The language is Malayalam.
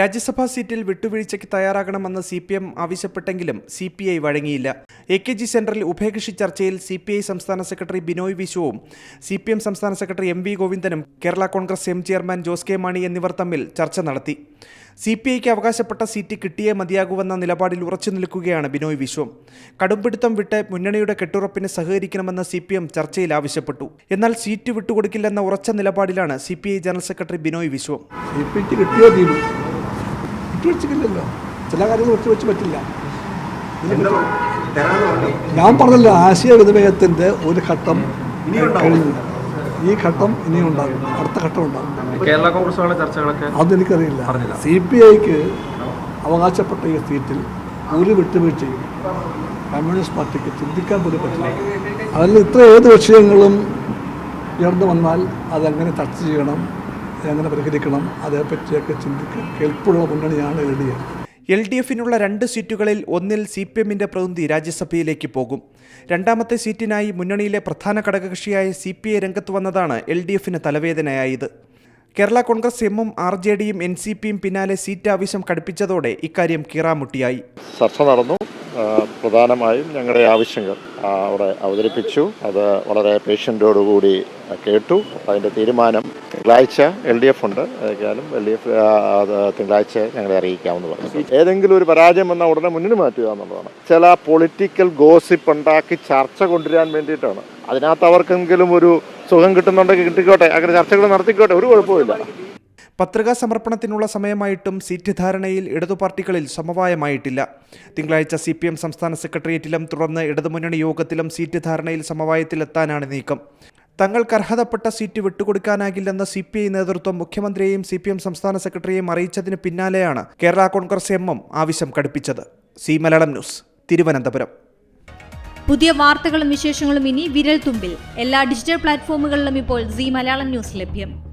രാജ്യസഭാ സീറ്റിൽ വിട്ടുവീഴ്ചയ്ക്ക് തയ്യാറാകണമെന്ന് സി പി എം ആവശ്യപ്പെട്ടെങ്കിലും സി പി ഐ വഴങ്ങിയില്ല. എ കെ ജി സെന്ററിൽ ഉഭയകക്ഷി ചർച്ചയിൽ സി പി ഐ സംസ്ഥാന സെക്രട്ടറി ബിനോയ് വിശ്വവും സി പി എം സംസ്ഥാന secretary M V ഗോവിന്ദനും Kerala Congress M chairman Jose K Mani എന്നിവർ തമ്മിൽ ചർച്ച നടത്തി. സി പി ഐക്ക് അവകാശപ്പെട്ട സീറ്റ് കിട്ടിയേ മതിയാകൂവെന്ന നിലപാടിൽ ഉറച്ചു നിൽക്കുകയാണ് ബിനോയ് വിശ്വം. കടുംപിടുത്തം വിട്ട് മുന്നണിയുടെ കെട്ടുറപ്പിന് സഹകരിക്കണമെന്ന് സി പി എം ചർച്ചയിൽ ആവശ്യപ്പെട്ടു. എന്നാൽ സീറ്റ് വിട്ടുകൊടുക്കില്ലെന്ന ഉറച്ച നിലപാടിലാണ് C P I general secretary Binoy Viswam. വിട്ടുവെച്ചിട്ടില്ലല്ലോ ചില കാര്യങ്ങൾ വിട്ടുവെച്ച് പറ്റില്ല. ഞാൻ പറഞ്ഞല്ലോ ആശയവിനിമയത്തിന്റെ ഒരു ഘട്ടം കഴിഞ്ഞു. ഈ ഘട്ടം ഇനിയും ഉണ്ടാകും അടുത്ത ഘട്ടം ഉണ്ടാകും. കേരള ചർച്ചകളൊക്കെ അതെനിക്കറിയില്ല. സി പി ഐക്ക് അവകാശപ്പെട്ട ഈ സീറ്റിൽ ഒരു വിട്ടുവീഴ്ചയും കമ്മ്യൂണിസ്റ്റ് പാർട്ടിക്ക് ചിന്തിക്കാൻ പോലും പറ്റില്ല. അതിൽ ഇത്ര ഏത് വിഷയങ്ങളും ഉയർന്നു വന്നാൽ അതെങ്ങനെ ചർച്ച ചെയ്യണം? എങ്ങനെ പരിഹരിക്കണം? അതേപ്പറ്റിയൊക്കെ ചിന്തിക്കാൻ കെൽപ്പുള്ള മുന്നണിയാണ് L D F. L D എഫിനുള്ള രണ്ട് സീറ്റുകളിൽ ഒന്നിൽ സി പി എമ്മിന്റെ പ്രതിനിധി രാജ്യസഭയിലേക്ക് പോകും. രണ്ടാമത്തെ സീറ്റിനായി മുന്നണിയിലെ പ്രധാന ഘടകകക്ഷിയായ സി പി ഐ രംഗത്ത് വന്നതാണ് എൽ ഡി എഫിന് തലവേദനയായത്. കേരള കോൺഗ്രസ് എമ്മും ആർ ജെ ഡിയും എൻ സി പിയും പിന്നാലെ സീറ്റ് ആവശ്യം കടുപ്പിച്ചതോടെ ഇക്കാര്യം കീറാമുട്ടിയായി. ചർച്ച നടന്നു. പ്രധാനമായും ഞങ്ങളുടെ ആവശ്യങ്ങൾ അവിടെ അവതരിപ്പിച്ചു. അത് വളരെ പേഷ്യന്റോടുകൂടി കേട്ടു. അതിന്റെ തീരുമാനം തിങ്കളാഴ്ച എൽ ഡി എഫ് ഉണ്ട്. ഏതായാലും എൽ ഡി എഫ് തിങ്കളാഴ്ച ഞങ്ങളെ അറിയിക്കാമെന്ന് പറഞ്ഞു. ഏതെങ്കിലും ഒരു പരാജയം വന്നാൽ ഉടനെ മുന്നിൽ മാറ്റുക എന്നുള്ളതാണ്. ചില പൊളിറ്റിക്കൽ ഗോസിപ്പ് ഉണ്ടാക്കി ചർച്ച കൊണ്ടുവരാൻ വേണ്ടിയിട്ടാണ്. അതിനകത്ത് അവർക്കെങ്കിലും ഒരു സുഖം കിട്ടുന്നുണ്ടെങ്കിൽ കിട്ടിക്കോട്ടെ അങ്ങനെ ചർച്ചകൾ നടത്തിക്കോട്ടെ ഒരു കുഴപ്പമില്ല പത്രികാ സമർപ്പണത്തിനുള്ള സമയമായിട്ടും സീറ്റ് ധാരണയിൽ ഇടതു പാർട്ടികളിൽ സമവായമായിട്ടില്ല. തിങ്കളാഴ്ച സി പി എം സംസ്ഥാന സെക്രട്ടേറിയറ്റിലും തുടർന്ന് ഇടതുമുന്നണി യോഗത്തിലും സീറ്റ് ധാരണയിൽ സമവായത്തിലെത്താനാണ് നീക്കം. തങ്ങൾക്ക് അർഹതപ്പെട്ട സീറ്റ് വിട്ടുകൊടുക്കാനാകില്ലെന്ന സി പി ഐ നേതൃത്വം മുഖ്യമന്ത്രിയെയും സി പി എം സംസ്ഥാന സെക്രട്ടറിയെയും അറിയിച്ചതിന് പിന്നാലെയാണ് കേരള കോൺഗ്രസ് എം ആവശ്യം കടുപ്പിച്ചത്. C Malayalam news Thiruvananthapuram. പുതിയ വാർത്തകളും വിശേഷങ്ങളും ഇനി വിരൽ തുമ്പിൽ എല്ലാ ഡിജിറ്റൽ പ്ലാറ്റ്ഫോമുകളിലും ഇപ്പോൾ സി മലയാളം ന്യൂസ് ലഭ്യം.